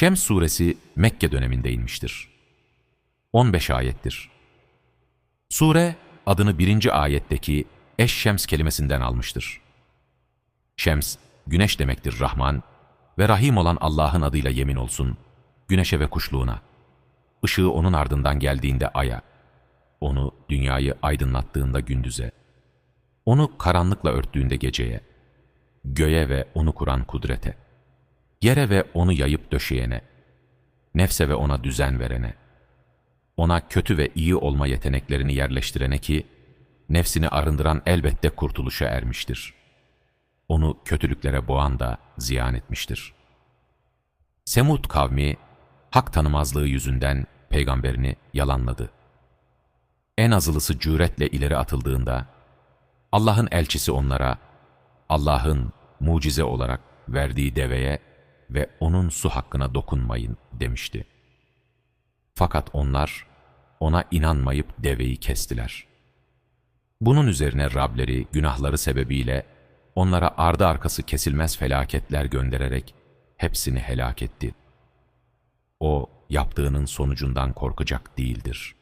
Şems suresi Mekke döneminde inmiştir. 15 ayettir. Sure adını birinci ayetteki eş-şems kelimesinden almıştır. Şems, güneş demektir Rahman ve Rahim olan Allah'ın adıyla yemin olsun, güneşe ve kuşluğuna. Işığı onun ardından geldiğinde aya, onu dünyayı aydınlattığında gündüze, onu karanlıkla örttüğünde geceye, göğe ve onu kuran kudrete, yere ve onu yayıp döşeyene, nefse ve ona düzen verene, ona kötü ve iyi olma yeteneklerini yerleştirene ki, nefsini arındıran elbette kurtuluşa ermiştir. Onu kötülüklere boğan da ziyan etmiştir. Semud kavmi, hak tanımazlığı yüzünden peygamberini yalanladı. En azılısı cüretle ileri atıldığında, Allah'ın elçisi onlara, Allah'ın mucize olarak verdiği deveye ve onun su hakkına dokunmayın demişti. Fakat onlar ona inanmayıp deveyi kestiler. Bunun üzerine Rableri günahları sebebiyle onlara ardı arkası kesilmez felaketler göndererek hepsini helak etti. O yaptığının sonucundan korkacak değildir.''